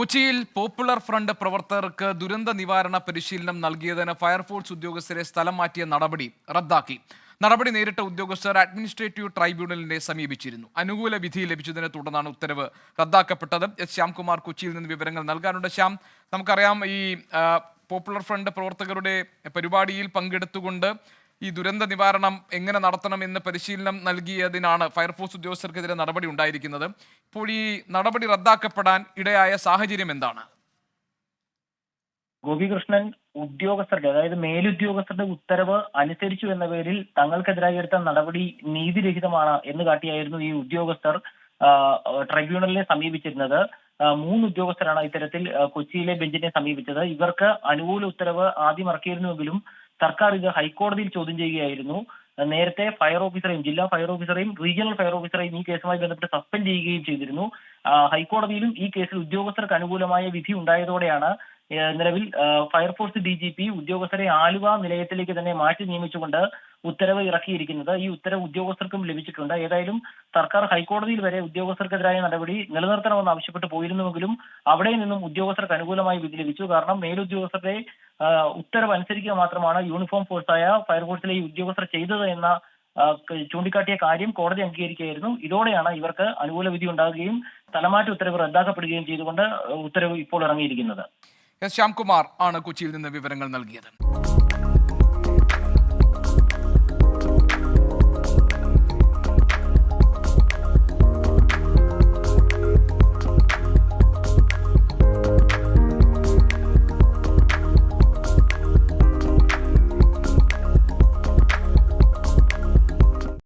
കൊച്ചിയിൽ popular front പ്രവർത്തകർക്ക് ദുരന്ത നിവാരണ പരിശീലനം നൽകിയതിന് ഫയർഫോഴ്സ് ഉദ്യോഗസ്ഥരെ സ്ഥലം മാറ്റിയ നടപടി റദ്ദാക്കി. നടപടി നേരിട്ട ഉദ്യോഗസ്ഥർ അഡ്മിനിസ്ട്രേറ്റീവ് ട്രൈബ്യൂണലിനെ സമീപിച്ചിരുന്നു. അനുകൂല വിധി ലഭിച്ചതിനെ തുടർന്നാണ് ഉത്തരവ് റദ്ദാക്കപ്പെട്ടത്. എസ് ശ്യാംകുമാർ കൊച്ചിയിൽ നിന്ന് വിവരങ്ങൾ നൽകാനുണ്ട്. ശ്യാം നമുക്കറിയാം ഈ പോപ്പുലർ ഫ്രണ്ട് പ്രവർത്തകരുടെ പരിപാടിയിൽ പങ്കെടുത്തുകൊണ്ട് ഈ ദുരന്ത നിവാരണം എങ്ങനെ നടത്തണം എന്ന് പരിശീലനം നൽകിയതിനാണ് ഫയർഫോഴ്സ് ഉദ്യോഗസ്ഥർക്കെതിരെ നടപടി ഉണ്ടായിരിക്കുന്നത്. ഇപ്പോൾ ഈ നടപടി റദ്ദാക്കപ്പെടാൻ ഇടയായ സാഹചര്യം എന്താണ്? ഗോപികൃഷ്ണൻ ഉദ്യോഗസ്ഥരുടെ അതായത് മേലുദ്യോഗസ്ഥരുടെ ഉത്തരവ് അനുസരിച്ചു എന്ന പേരിൽ തങ്ങൾക്കെതിരായി എടുത്ത നടപടി നീതിരഹിതമാണ് എന്ന് കാട്ടിയായിരുന്നു ഈ ഉദ്യോഗസ്ഥർ ട്രൈബ്യൂണലിനെ സമീപിച്ചിരുന്നത്. മൂന്ന് ഉദ്യോഗസ്ഥരാണ് ഇത്തരത്തിൽ കൊച്ചിയിലെ ബെഞ്ചിനെ സമീപിച്ചത്. ഇവർക്ക് അനുകൂല ഉത്തരവ് ആദ്യം ഇറക്കിയിരുന്നുവെങ്കിലും സർക്കാർ ഇത് ഹൈക്കോടതിയിൽ ചോദ്യം ചെയ്യുകയായിരുന്നു. നേരത്തെ ഫയർ ഓഫീസറെയും ജില്ലാ ഫയർ ഓഫീസറെയും റീജിയണൽ ഫയർ ഓഫീസറെയും ഈ കേസുമായി ബന്ധപ്പെട്ട് സസ്പെൻഡ് ചെയ്യുകയും ചെയ്തിരുന്നു. ഹൈക്കോടതിയിലും ഈ കേസിൽ ഉദ്യോഗസ്ഥർക്ക് അനുകൂലമായ വിധി ഉണ്ടായതോടെയാണ് നിലവിൽ ഫയർഫോഴ്സ് ഡി ജി പി ഉദ്യോഗസ്ഥരെ ആലുവ നിലയത്തിലേക്ക് തന്നെ മാറ്റി നിയമിച്ചുകൊണ്ട് ഉത്തരവ് ഇറക്കിയിരിക്കുന്നത് ഈ ഉത്തരവ് ഉദ്യോഗസ്ഥർക്കും ലഭിച്ചിട്ടുണ്ട്. ഏതായാലും സർക്കാർ ഹൈക്കോടതിയിൽ വരെ ഉദ്യോഗസ്ഥർക്കെതിരായ നടപടി നിലനിർത്തണമെന്ന് ആവശ്യപ്പെട്ട് പോയിരുന്നുവെങ്കിലും അവിടെ നിന്നും ഉദ്യോഗസ്ഥർക്ക് അനുകൂലമായി വിധി ലഭിച്ചു. കാരണം മേലുദ്യോഗസ്ഥരുടെ ഉത്തരവ് അനുസരിക്കുക മാത്രമാണ് യൂണിഫോം ഫോഴ്സായ ഫയർഫോഴ്സിലെ ഈ ഉദ്യോഗസ്ഥർ ചെയ്തത് എന്ന ചൂണ്ടിക്കാട്ടിയ കാര്യം കോടതി അംഗീകരിക്കുകയായിരുന്നു. ഇതോടെയാണ് ഇവർക്ക് അനുകൂല വിധി ഉണ്ടാകുകയും സ്ഥലമാറ്റ ഉത്തരവ് റദ്ദാക്കപ്പെടുകയും ചെയ്തുകൊണ്ട് ഉത്തരവ് ഇപ്പോൾ ഇറങ്ങിയിരിക്കുന്നത്. എസ് ശ്യാംകുമാർ ആണ് കൊച്ചിയിൽ നിന്ന് വിവരങ്ങൾ നൽകിയത്.